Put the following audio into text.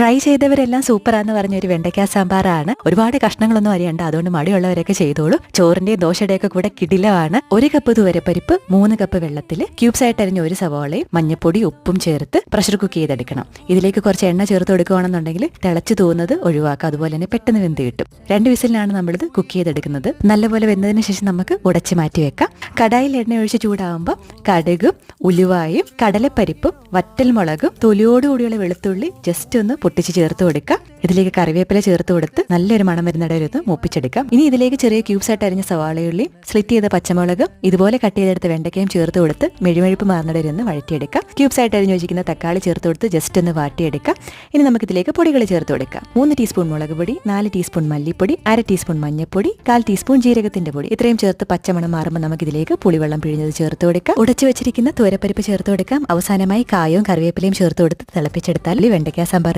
Try ചെയ്തവരെല്ലാം സൂപ്പറാന്ന് പറഞ്ഞ ഒരു വെണ്ടയ്ക്ക സാമ്പാറാണ്. ഒരുപാട് കഷ്ണങ്ങളൊന്നും അറിയണ്ട അതുകൊണ്ട് മടിയുള്ളവരൊക്കെ ചെയ്തോളൂ. ചോറിന്റെയും ദോശയുടെയൊക്കെ കൂടെ കിടിലമാണ്. ഒരു കപ്പ് തുവരപ്പരിപ്പ് മൂന്ന് കപ്പ് വെള്ളത്തിൽ ക്യൂബ്സ് ആയിട്ട് അരിഞ്ഞ ഒരു സവാളയും മഞ്ഞപ്പൊടി ഉപ്പും ചേർത്ത് പ്രഷർ കുക്ക് ചെയ്തെടുക്കണം. ഇതിലേക്ക് കുറച്ച് എണ്ണ ചേർത്ത് കൊടുക്കുകയാണെന്നുണ്ടെങ്കിൽ തിളച്ചു തോന്നുന്നത് ഒഴിവാക്കുക അതുപോലെ തന്നെ പെട്ടെന്ന് വെന്ത് കിട്ടും. രണ്ട് വിസിലിനാണ് നമ്മളിത് കുക്ക് ചെയ്തെടുക്കുന്നത്. നല്ലപോലെ വെന്തതിന് ശേഷം നമുക്ക് ഉടച്ച് മാറ്റി വെക്കാം. കടായിൽ എണ്ണ ഒഴിച്ച് ചൂടാവുമ്പോൾ കടുകും ഉലുവായും കടലപ്പരിപ്പും വറ്റൽമുളകും തൊലിയോടുകൂടിയുള്ള വെളുത്തുള്ളി ജസ്റ്റ് ഒന്ന് പൊട്ടിച്ച് ചേർത്ത് കൊടുക്കുക. ഇതിലേക്ക് കറിവേപ്പില ചേർത്ത് കൊടുത്ത് നല്ലൊരു മണം വരുന്നിടയിൽ ഇത് മൂപ്പിച്ചെടുക്കാം ഇനി ഇതിലേക്ക് ചെറിയ ക്യൂബ്സ് ആയിട്ട് അരിഞ്ഞ സവാളയുള്ളി സ്ലിറ്റ് ചെയ്ത പച്ചമുളക് ഇതുപോലെ കട്ട് ചെയ്തെടുത്ത വെണ്ടയ്ക്കയും ചേർത്ത് കൊടുത്ത് മെഴുമെഴുപ്പ് മാറുന്നിടയിൽ ഒന്ന് വഴറ്റിയെടുക്കാം ക്യൂബ്സ് ആയിട്ട് അരിഞ്ഞ് വെച്ചിരിക്കുന്ന തക്കാളി ചേർത്ത് കൊടുത്ത് ജസ്റ്റ് ഒന്ന് വാട്ടിയെടുക്കാം ഇനി നമുക്ക് ഇതിലേക്ക് പൊടികൾ ചേർത്ത് കൊടുക്കാം മൂന്ന് ടീസ്പൂൺ മുളക് പൊടി നാല് ടീസ്പൂൺ മല്ലിപ്പൊടി അര ടീസ്പൂൺ മഞ്ഞൾപ്പൊടി കാൽ ടീസ്പൂൺ ജീരകത്തിന്റെ പൊടി. ഇത്രയും ചേർത്ത് പച്ചമണം മാറുമ്പോൾ നമുക്ക് ഇതിലേക്ക് പുളിവെള്ളം പിഴിഞ്ഞത് ചേർത്ത് കൊടുക്കാം. ഉടച്ചു വെച്ചിരിക്കുന്ന തുരപ്പരിപ്പ് ചേർത്ത് കൊടുക്കാം. അവസാനമായി കായവും കറിവേപ്പിലയും ചേർത്ത് കൊടുത്ത് തിളപ്പിച്ചെടുത്താൽ വെണ്ടയ്ക്ക സാമ്പാർ